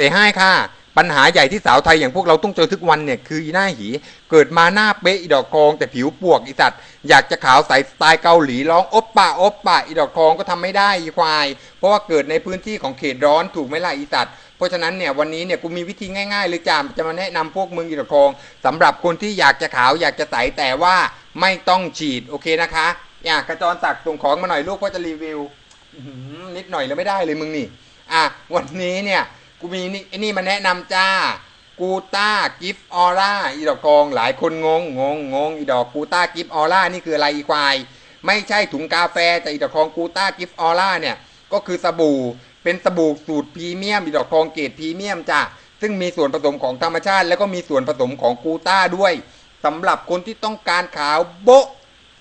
เสียให้ค่ะ ปัญหาใหญ่ที่สาวไทยอย่างพวกเราต้องเจอทุกวันเนี่ยคืออีหน้าหี เกิดมาหน้าเป๊ะอีดอกทอง แต่ผิวปวกอีสัตว์อยากจะขาวใสสไตล์เกาหลีร้องอบปะอบปะอีดอกทองก็ทำไม่ได้อีควาย เพราะว่าเกิดในพื้นที่ของเขตร้อนถูกไหมล่ะอีสัตว์เพราะฉะนั้นเนี่ยวันนี้เนี่ยกูมีวิธีง่ายๆเลยจ้าจะมาแนะนำพวกมึงอีดอกทองสำหรับคนที่อยากจะขาวอยากจะใสแต่ว่าไม่ต้องฉีดโอเคนะคะอยากกระจรศักส่งของมาหน่อยลูกว่าจะรีวิวนิดหน่อยแล้วไม่ได้เลยมึงนี่อะวันนี้เนี่ย กูมีนี่ไอ้นี่มาแนะนำจ้า กูต้ากิฟออร่าอีดอกทองหลายคนงงงงงงอีดอกกูต้ากิฟออร่านี่คืออะไรอีควาย ไม่ใช่ถุงกาแฟแต่อีดอกทองกูต้ากิฟออร่าเนี่ยก็คือสบู่เป็นสบู่สูตรพรีเมียมอีดอกทองเกรดพรีเมียมจ้าซึ่งมีส่วนผสมของธรรมชาติ แล้วก็มีส่วนผสมของกูต้าด้วยสำหรับคนที่ต้องการขาวโบ๊ะ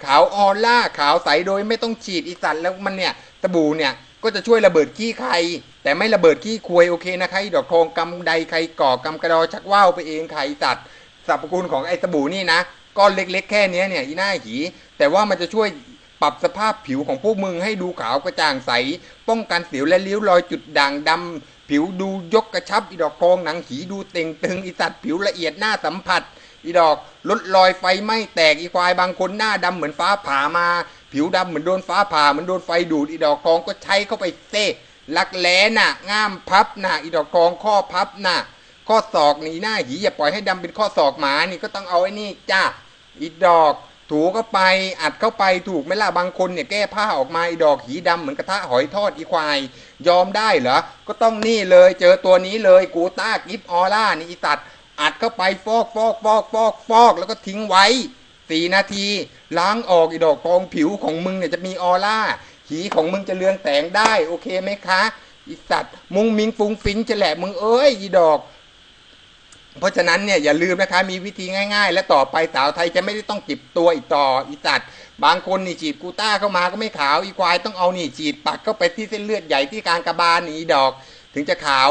ขาวออร่าขาวใสโดยไม่ต้องฉีดอีสัตว์แล้วมันเนี่ยสบู่เนี่ย ก็จะช่วยระเบิดขี้ใคร แต่ไม่ระเบิดขี้ควยโอเคนะคะดอกทองกำใดใครก่อกำกระดอชักว่าวไปเองใครสัตว์สรรพคุณของไอ้สบู่นี่นะก้อนเล็กๆ แค่เนี้ยเนี่ยอีหน้าหี แต่ว่ามันจะช่วยปรับสภาพผิวของพวกมึงให้ดูขาวกระจ่างใส ป้องกันสิวและริ้วรอยจุดด่างดำผิวดูยกกระชับอีดอกทองหนังหีดูเต่งตึงอีสัตว์ผิวละเอียดหน้าสัมผัส อีดอกลดรอยไฟไหม้แตกอีควายบางคนหน้าดำเหมือนฟ้าผ่ามา ผิวดำเหมือนโดนฟ้าผ่าเหมือนโดนไฟดูดอีดอกทองก็ใช้เข้าไปเซ่ลักแร้น่ะ ง่ามพับน่ะ อีดอกทองข้อพับน่ะ ข้อศอกนี่หน้าหีอย่าปล่อยให้ดำเป็นข้อศอกหมานี่ก็ต้องเอาไอ้นี่จ้าอีดอกถูเข้าไปอัดเข้าไปถูกไหมล่ะบางคนเนี่ยแก้ผ้าออกมาอีดอกหีดำเหมือนกระทะหอยทอดอีควาย ยอมได้เหรอ ก็ต้องนี่เลยเจอตัวนี้เลยกูต้ากิฟออร่านี่อีตัด อัดเข้าไปฟอกฟอกฟอกฟอกฟอกแล้วก็ทิ้งไว้สี่นาที ล้างออกอีดอกทองผิวของมึงเนี่ยจะมีออร่าหีของมึงจะเรืองแสงได้โอเคไหมคะอีสัตว์มุงมิงฟุงฟิ้งจะแหละมึงเอ้ยอีดอก เพราะฉะนั้นเนี่ยอย่าลืมนะคะมีวิธีง่าย ๆ และต่อไปสาวไทยจะไม่ได้ต้องจิบตัวอีกต่ออีสัตว์บางคนนี่ฉีดกูต้าเข้ามาก็ไม่ขาวอีควายต้องเอานี่ฉีดปักเข้าไปที่เส้นเลือดใหญ่ที่กลางกระบาลนี่อีดอก ถึงจะขาว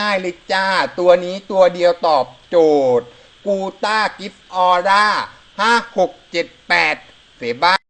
ง่ายๆเลยจ้า ตัวนี้ตัวเดียวตอบโจทย์ กูต้ากิฟออร่า ห้าหกเจ็ดแปดเสบ้า